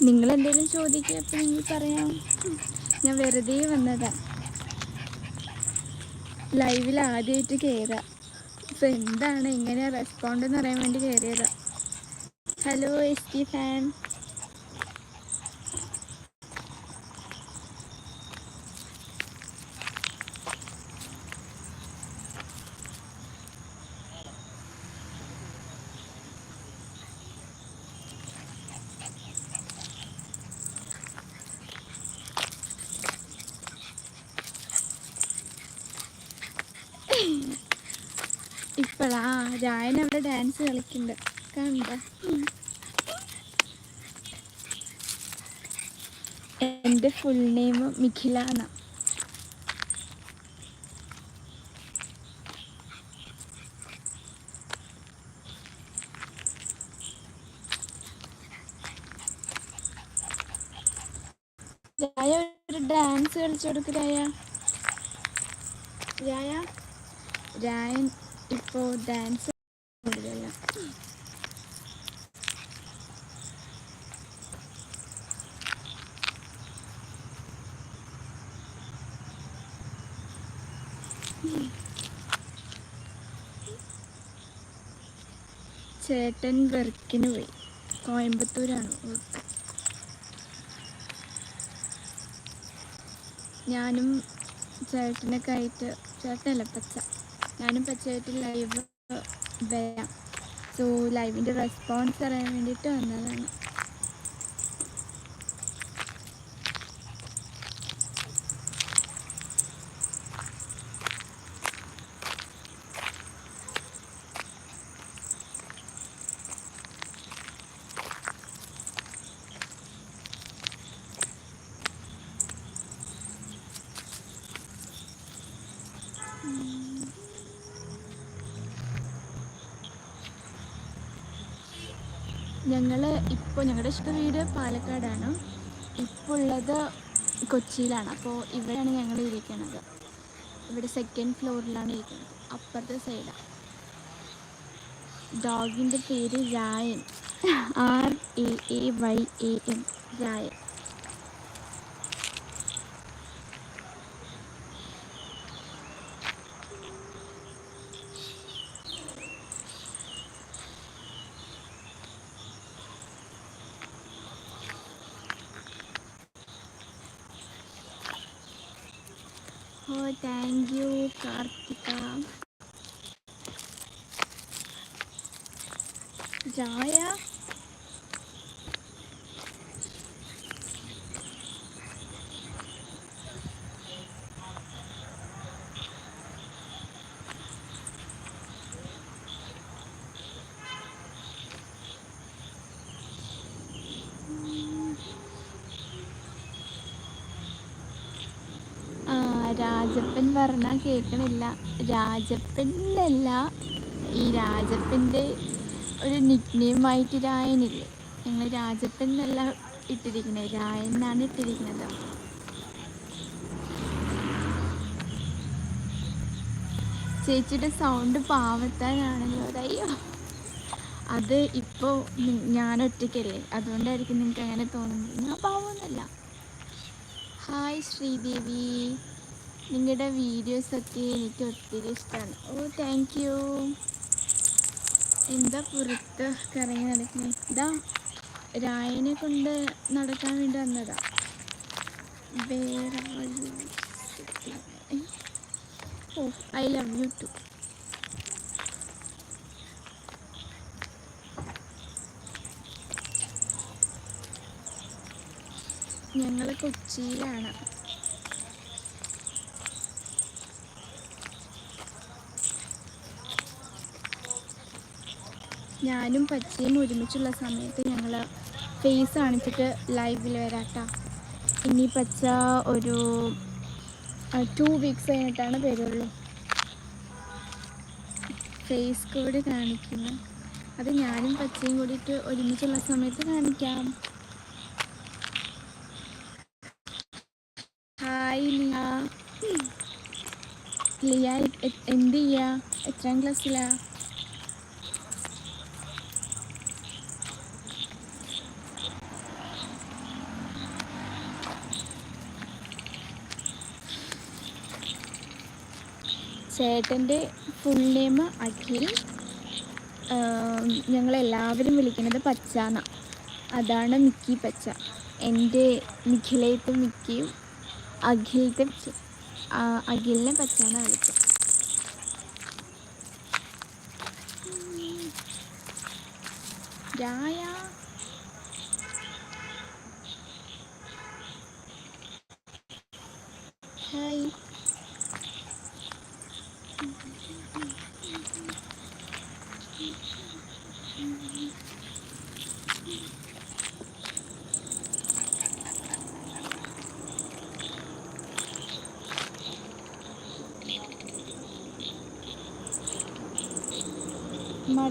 നിങ്ങൾ എന്തെങ്കിലും ചോദിക്കുക അപ്പം നിങ്ങൾ പറയാം. ഞാൻ വെറുതെ വന്നതാ. ലൈവിൽ ആദ്യമായിട്ട് കയറാം ഇപ്പം എന്താണ് എങ്ങനെയാണ് റെസ്പോണ്ട് എന്ന് അറിയാൻ വേണ്ടി കയറിയതാ ഹലോ എസ് ടി ഫാൻ ഇപ്പോഴാ രായൻ അവിടെ ഡാൻസ് കളിക്കുന്നുണ്ട് കണ്ട? എന്റെ ഫുൾ നെയിം മിഖില എന്നാ ഒരു ഡാൻസ് കളിച്ചു കൊടുക്ക് രായ രായൻ ഇപ്പോൾ ഡാൻസ് കൂടുതല. ചേട്ടൻ വർക്കിന് പോയി. കോയമ്പത്തൂരാണ്. വർക്ക് ഞാനും ചേട്ടനൊക്കെ ആയിട്ട് ചേട്ടനല്ല പച്ച. ഞാനും പച്ചയായിട്ട് ലൈവ് വരാം. സോ ലൈവിന്റെ റെസ്പോൺസ് അറിയാൻ വേണ്ടിയിട്ട് വന്നതാണ്. ഞങ്ങൾ ഇപ്പോൾ ഞങ്ങളുടെ ഇഷ്ട വീട് പാലക്കാടാണ്. ഇപ്പോൾ ഉള്ളത് കൊച്ചിയിലാണ്. അപ്പോൾ ഇവിടെയാണ് ഞങ്ങൾ ഇരിക്കുന്നത് ഇവിടെ സെക്കൻഡ് ഫ്ലോറിലാണ് ഇരിക്കുന്നത് അപ്പുറത്തെ സൈഡാണ് ഡോഗിന്റെ പേര് Raayan R A A Y A N Raayan oh thank you Karthika. Rajappan പറഞ്ഞാൽ കേൾക്കണില്ല രാജപ്പനിലല്ല ഈ രാജപ്പന്റെ ഒരു നിക്നെയിമായിട്ട് രായനില്ലേ? ഞങ്ങൾ രാജപ്പൻ എന്നല്ല ഇട്ടിരിക്കുന്നത് രായൻ എന്നാണ് ഇട്ടിരിക്കുന്നത് ചേച്ചിയുടെ സൗണ്ട് പാവത്താനാണല്ലോ. അതയ്യോ അത് ഇപ്പോൾ ഞാൻ ഒറ്റയ്ക്കല്ലേ അതുകൊണ്ടായിരിക്കും നിങ്ങൾക്ക് അങ്ങനെ തോന്നുന്നത്. ഞാൻ പാവമൊന്നുമല്ല ഹായ് ശ്രീദേവി. നിങ്ങളുടെ വീഡിയോസൊക്കെ എനിക്ക് ഒത്തിരി ഇഷ്ടമാണ് ഓ താങ്ക് യു എന്താ പുറത്ത് കറങ്ങി നടക്കുന്നത് ഇതാ രായനെ കൊണ്ട് നടക്കാൻ വേണ്ടി വന്നതാ. വേറെ oh I love you too ഞങ്ങൾ കൊച്ചിയിലാണ്. ഞാനും പച്ചയും ഒരുമിച്ചുള്ള സമയത്ത് ഞങ്ങൾ ഫേസ് കാണിച്ചിട്ട് ലൈവിൽ വരാട്ടോ. ഇനി പച്ച ഒരു ടു വീക്സ് കഴിഞ്ഞിട്ടാണ് വരുള്ളൂ. ഫേസ് കോഡ് കാണിക്കുന്നു. അത് ഞാനും പച്ചയും കൂടിയിട്ട് ഒരുമിച്ചുള്ള സമയത്ത് കാണിക്കാം. ഹായ് ലിയ. ലിയ എന്ത് ചെയ്യാ? എത്രാം ക്ലാസ്സിലാ ചേട്ടന്റെ ഫുൾ നെയിം അഖിൽ. ഞങ്ങളെല്ലാവരും വിളിക്കുന്നത് പച്ചാന്ന. അതാണ് മിക്കി പച്ച. എന്റെ നിഖിലയത്തെ മിക്കിയും അഖിലത്തെ അഖിലിനെ പച്ചാന്ന വിളിക്കും രായ ഹായ്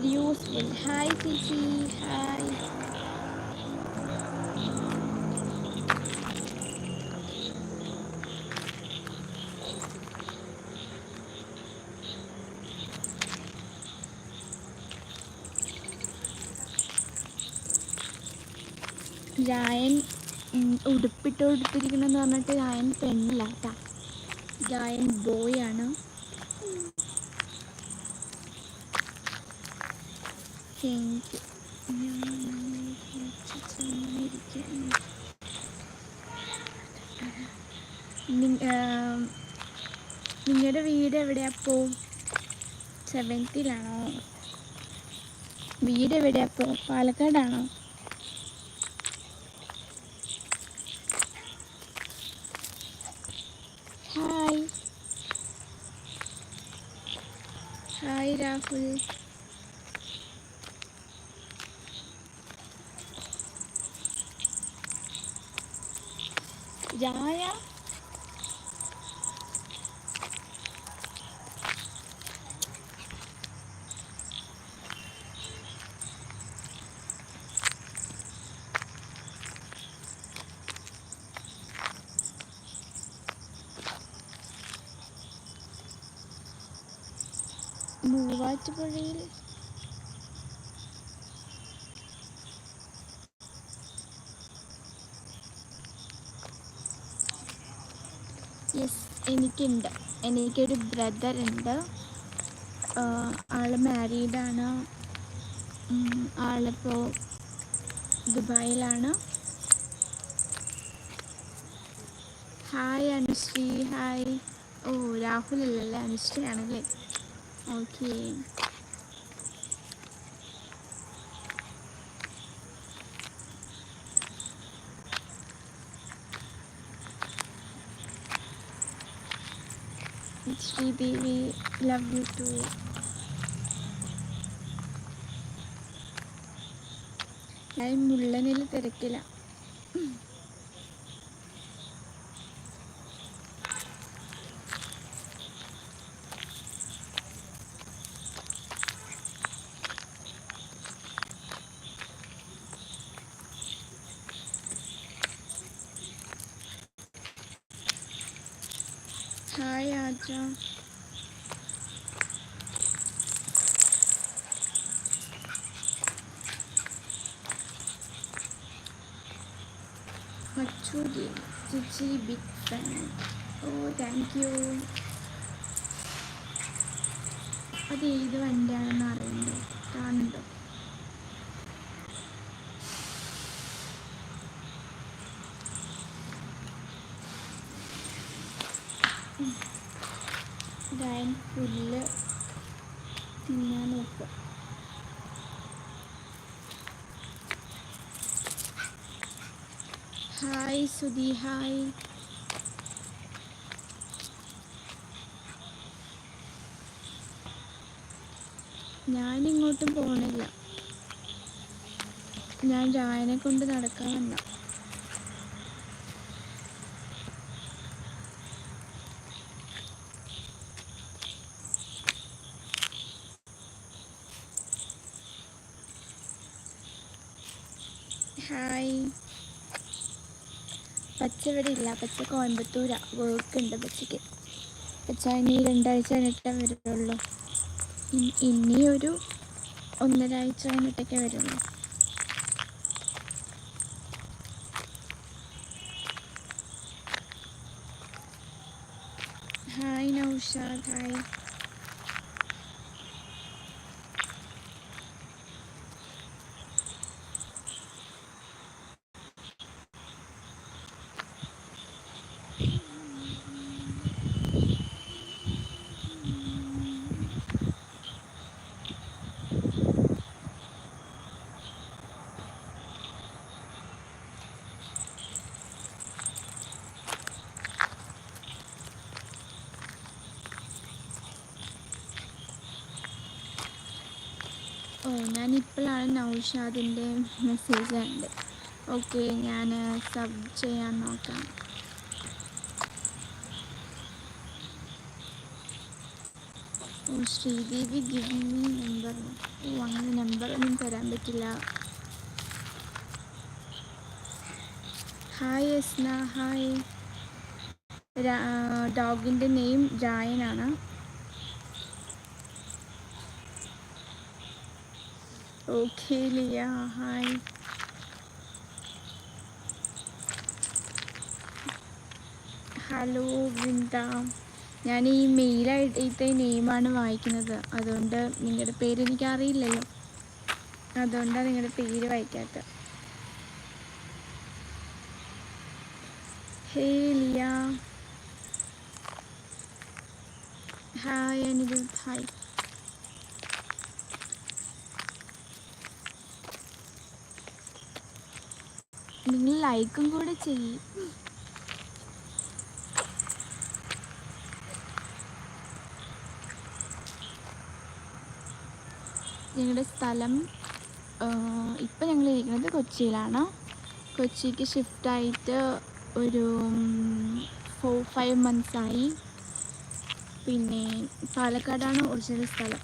മറിയൂസ് Hi, ഹായ് ചേച്ചി ഹായ് ഉടുപ്പിട്ട് ഉടുപ്പിരിക്കണമെന്ന് പറഞ്ഞിട്ട് രായൻ പെണ്ണല്ല കേട്ടോ രായൻ ബോയ് ആണ്. താങ്ക് നിങ്ങളുടെ വീട് എവിടെയാ അപ്പോ സെവൻത്തിലാണോ വീട് എവിടെയാ പോ? പാലക്കാടാണോ? ഹായ് ഹായ് രാഹുൽ രായ മൂവാറ്റുപുഴയിൽ യെസ് എനിക്കുണ്ട്. എനിക്കൊരു ബ്രദർ ഉണ്ട്. ആൾ മാരീഡാണ് ആളിപ്പോൾ ദുബായിലാണ്. Hi Anushree. Hi oh Rahul അല്ലല്ലേ? അനുശ്രീ ആണല്ലേ okay. Sridevi love you too ഞാൻ മുള്ളനിൽ തിരക്കില്ല ഹായ് ആജ മച്ചൂരി ചേച്ചി big fan oh thank you അത് ഏത് വണ്ടിയാണെന്ന് അറിയണ്ടോ. കാണുന്നുണ്ടോ ഹായ് സുധി ഹായ് ഞാനിങ്ങോട്ടും പോണില്ല. ഞാൻ രായനെ കൊണ്ട് നടക്കാൻ വന്ന. ഹായ് പച്ച ഇവിടെ ഇല്ല. പച്ച കോയമ്പത്തൂരാ. വർക്ക് ഉണ്ട് പച്ചയ്ക്ക്. പച്ച ഇനി രണ്ടാഴ്ച കഴിഞ്ഞിട്ടേ വരുള്ളൂ. ഇനി ഒരു ഒന്നരാഴ്ച കഴിഞ്ഞിട്ടൊക്കെ വരുള്ളൂ. ഹായ് നൗഷാദ്. ഹായ് ഇപ്പോഴാണ് നൗഷാദിന്റെ മെസ്സേജ് ഉണ്ട് ഓക്കെ ഞാൻ സബ് ചെയ്യാൻ നോക്കാം. ഓ ശ്രീദേവി ഗിവ് മീ നമ്പർ ഓ അങ്ങനെ നമ്പർ ഒന്നും തരാൻ പറ്റില്ല. ഹായ് എസ്ന ഹായ് ഡോഗിന്റെ name ജായനാണ് okay Liya hi hello Vrinda ഞാൻ ഈ മെയിലായിട്ട് നെയിമാണ് വായിക്കുന്നത്. അതുകൊണ്ട് നിങ്ങളുടെ പേര് എനിക്ക് അറിയില്ലല്ലോ അതുകൊണ്ടാണ് നിങ്ങളുടെ പേര് വായിക്കാത്ത. Hey Liya hi Anirudh hi നിങ്ങൾ ലൈക്കും കൂടെ ചെയ്യും. ഞങ്ങളുടെ സ്ഥലം ഇപ്പം ഞങ്ങൾ ഇരിക്കുന്നത് കൊച്ചിയിലാണ്. കൊച്ചിക്ക് ഷിഫ്റ്റായിട്ട് ഒരു ഫോർ ഫൈവ് മന്ത്സായി പിന്നെ പാലക്കാടാണ് ഒറിജിനൽ സ്ഥലം.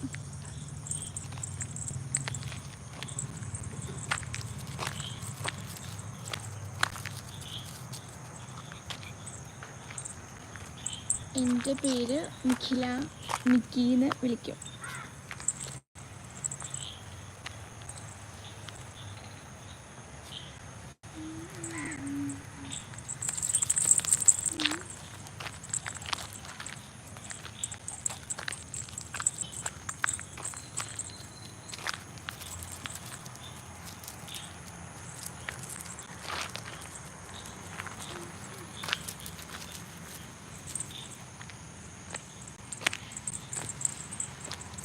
എന്റെ പേര് നിഖില നിക്കിന്ന് വിളിക്കും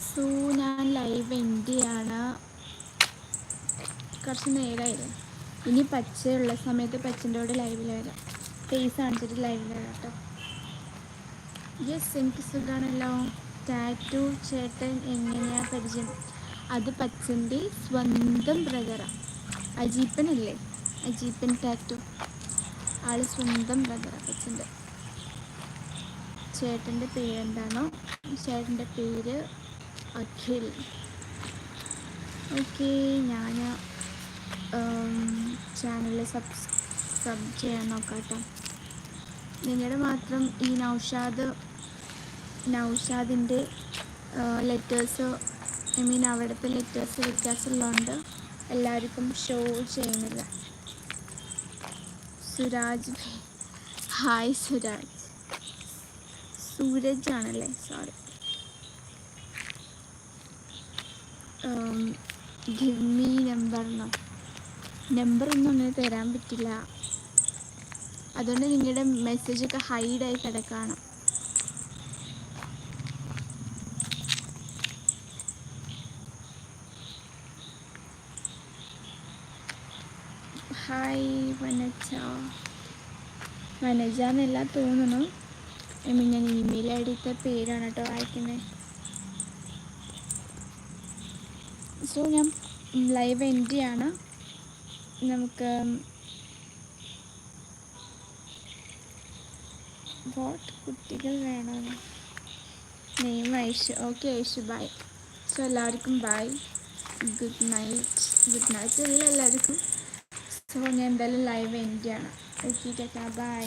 സോ എന്റെ ആണ് കുറച്ച് നേരമായില്ലേ ഇനി പച്ചയുള്ള സമയത്ത് പച്ചന്റെ കൂടെ ലൈവിൽ വരാം. ഫേസ് കാണിച്ചിട്ട് ലൈവിൽ വരാം കേട്ടോ യെസ് എനിക്ക് സുഖമാണല്ലോ ടാറ്റു ചേട്ടൻ എങ്ങനെയാ പരിചയം? അത് പച്ചന്റെ സ്വന്തം ബ്രദറാണ് അജീപ്പനല്ലേ? അജീപ്പൻ ടാറ്റു ആൾ സ്വന്തം ബ്രദറാണ് പച്ചന്റെ. ചേട്ടന്റെ പേരെന്താണോ ചേട്ടന്റെ പേര് അഖിൽ. ഓക്കെ ഞാൻ ചാനൽ സബ്സ്ക്രൈബ് സബ് ചെയ്യാൻ നോക്കാട്ടോ. നിങ്ങളുടെ മാത്രം ഈ നൗഷാദ് നൗഷാദിന്റെ ലെറ്റേഴ്സ് ഐ മീൻ അവിടുത്തെ ലെറ്റേഴ്സ് വ്യത്യാസമുള്ളതുകൊണ്ട് എല്ലാവർക്കും ഷോ ചെയ്യുന്നില്ല. സുരാജ് ഹായ് സുരാജ്. സൂരജ് ആണല്ലേ സോറി ഗിവ് മീ നമ്പറിനോ നമ്പറൊന്നും അങ്ങനെ തരാൻ പറ്റില്ല. അതുകൊണ്ട് നിങ്ങളുടെ മെസ്സേജൊക്കെ ഹൈഡായി കിടക്കുകയാണ് ഹായ് വനജ വനജ എന്നല്ല തോന്നുന്നു. ഞാൻ ഇമെയിൽ ഐ ഡിത്തെ പേരാണ് കേട്ടോ വായിക്കുന്നത് സോ ഞാൻ ലൈവ് എൻഡ് ചെയ്യാണ് നമുക്ക് വാട്ട് കുട്ടികൾ വേണം? Name Aishu. Okay Aishu bye so എല്ലാവർക്കും bye good night good night എല്ലാ എല്ലാവർക്കും. സോ ഞാൻ എന്തായാലും ലൈവ് എൻഡ് ചെയ്യണം ഓക്കെ ടാറ്റാ ബൈ